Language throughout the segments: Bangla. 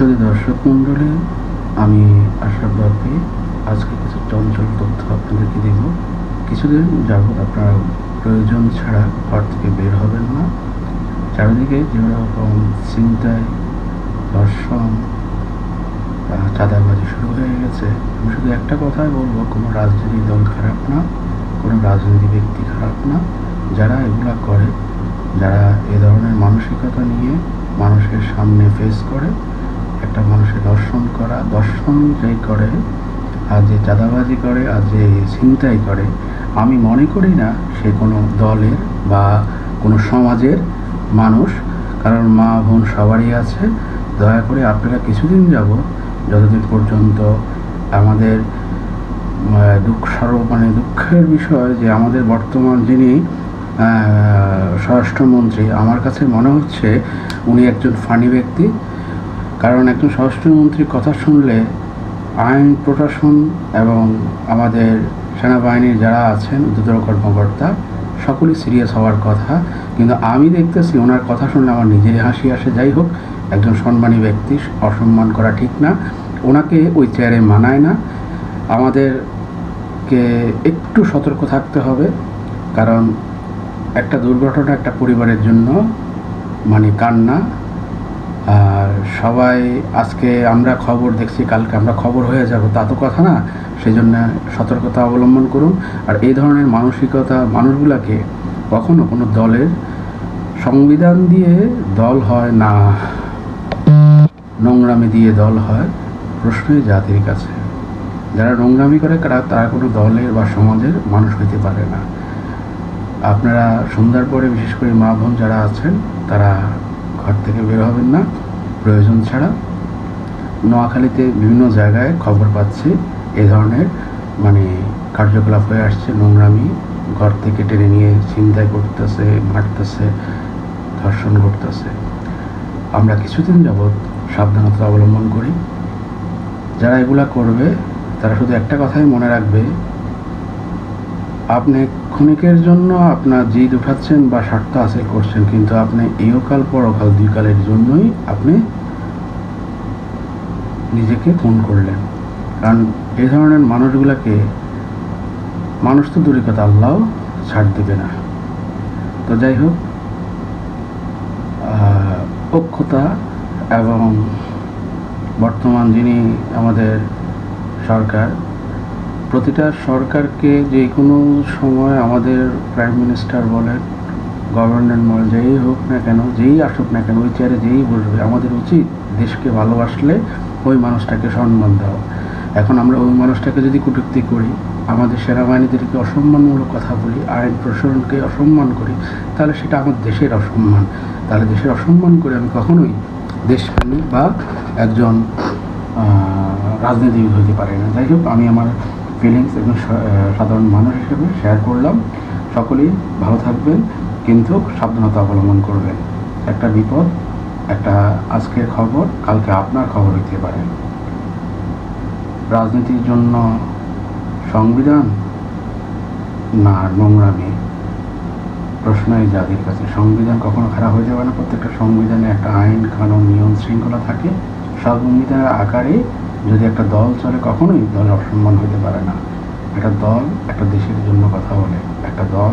শুধু দর্শক মণ্ডলী আমি আশরাফ বাপি আজকে কিছু চঞ্চল তথ্য আপনাদেরকে দেব। কিছুদিন যাবৎ আপনারা প্রয়োজন ছাড়া ঘর থেকে বের হবেন না। চারিদিকে যেরকম চিন্তায় ধর্ষণ চাঁদাবাজি শুরু হয়ে গেছে। আমি শুধু একটা কথাই বলব, কোনো রাজনীতি দল খারাপ না, কোনো রাজনীতি ব্যক্তি খারাপ না। যারা এগুলা করে, যারা এ ধরনের মানসিকতা নিয়ে মানুষের সামনে ফেস করে একটা মানুষের দর্শন করা, দর্শন যে করে, আর যে চাঁদাবাজি করে, আর যে ছিনতাই করে, আমি মনে করি না সে কোনো দলের বা কোনো সমাজের মানুষ। কারণ মা বোন সবারই আছে। দয়া করে আপনারা কিছুদিন যাব যতদিন পর্যন্ত আমাদের দুঃখ সর্ব মানে দুঃখের বিষয় যে আমাদের বর্তমান যিনি স্বরাষ্ট্রমন্ত্রী, আমার কাছে মনে হচ্ছে উনি একজন ফানি ব্যক্তি। কারণ একজন স্বরাষ্ট্রমন্ত্রীর কথা শুনলে আইন প্রশাসন এবং আমাদের সেনাবাহিনীর যারা আছেন উদ্যোতন কর্মকর্তা, সকলেই সিরিয়াস হওয়ার কথা। কিন্তু আমি দেখতেছি ওনার কথা শুনলে আমার নিজেরই হাসি আসে। যাই হোক, একজন সম্মানী ব্যক্তি, অসম্মান করা ঠিক না। ওনাকে ওই চেয়ারে মানায় না। আমাদেরকে একটু সতর্ক থাকতে হবে, কারণ একটা দুর্ঘটনা একটা পরিবারের জন্য মানে কান্না সবাই আজকে আমরা খবর দেখছি, কালকে আমরা খবর হয়ে যাব, তা তো কথা না। সেই জন্য সতর্কতা অবলম্বন করুন। আর এই ধরনের মানসিকতা মানুষগুলোকে কখনো কোনো দলের সংবিধান দিয়ে দল হয় না। নোংরামি দিয়ে দল হয়, প্রশ্নই জাতির কাছে। যারা নোংরামি করে, তারা তারা কোনো দলের বা সমাজের মানুষ হইতে পারে না। আপনারা সন্ধ্যার পরে বিশেষ করে মা বোন যারা আছেন, তারা থেকে বের হবেন না। প্রয়োজন ছাড়া। নোয়াখালীতে বিভিন্ন জায়গায় খবর পাচ্ছি এ ধরনের মানে কার্যকলাপ হয়ে আসছে, নোংরামি, ঘর থেকে টেনে নিয়ে চিন্তায় করতেছে, মারতেছে, ধর্ষণ করতেছে। আমরা কিছুদিন যাবৎ সাবধানতা অবলম্বন করি। যারা এগুলা করবে, তারা শুধু একটা কথাই মনে রাখবে আপনি ক্ষণিকের জন্য আপনার জিদ উঠাচ্ছেন বা স্বার্থ হাসিল করছেন, কিন্তু আপনি ইহকাল পরকাল দুই কালের জন্যই আপনি নিজেকে খুন করলেন। কারণ এ ধরনের মানুষগুলোকে মানুষ তো দূরের কথা, আল্লাহ ছাড় দেবে না। তো যাই হোক অক্ষতা এবং বর্তমান যিনি আমাদের সরকার প্রতিটা সরকারকে যে কোনো সময় আমাদের প্রাইম মিনিস্টার বলেন গভর্নর বলেন, যেই হোক না কেন, যেই আসুক না কেন, ওই চেয়ারে যেই বসবে, আমাদের উচিত দেশকে ভালোবাসলে ওই মানুষটাকে সম্মান দেওয়া। এখন আমরা ওই মানুষটাকে যদি কটূক্তি করি, আমাদের সেনাবাহিনীদেরকে অসম্মানমূলক কথা বলি, আইন প্রশাসনকে অসম্মান করি, তাহলে সেটা আমার দেশের অসম্মান। তাহলে দেশের অসম্মান করে আমি কখনোই দেশপ্রেমী বা একজন রাজনীতিবিদ হতে পারে না। যাই হোক, আমি আমার ফিলিংস এবং সাধারণ মানুষ হিসেবে শেয়ার করলাম। সকলেই ভালো থাকবেন, কিন্তু সাবধানতা অবলম্বন করবেন। একটা বিপদ, একটা আজকের খবর, কালকে আপনার খবর হইতে পারে। রাজনীতির জন্য সংবিধান? না নোংরামি প্রশ্নই জাতির কাছে, সংবিধান কখনো খারাপ হয়ে যাবে না। প্রত্যেকটা সংবিধানে একটা আইন, কানুন, নিয়ম, শৃঙ্খলা থাকে। সংবিধানের আকারে যদি একটা দল চলে, কখনোই দলের অসম্মান হতে পারে না। একটা দল একটা দেশের জন্য কথা বলে, একটা দল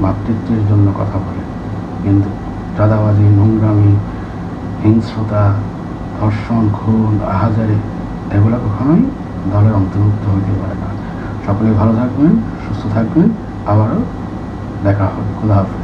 মাতৃত্বের জন্য কথা বলে। কিন্তু চাঁদাবাজি, নোংরামি, হিংস্রতা, ধর্ষণ, খুন, আহাজারি, এগুলো কখনোই দলের অন্তর্ভুক্ত হতে পারে না। সকলে ভালো থাকবেন, সুস্থ থাকবেন। আবারও দেখা হবে। খোদা হাফেজ।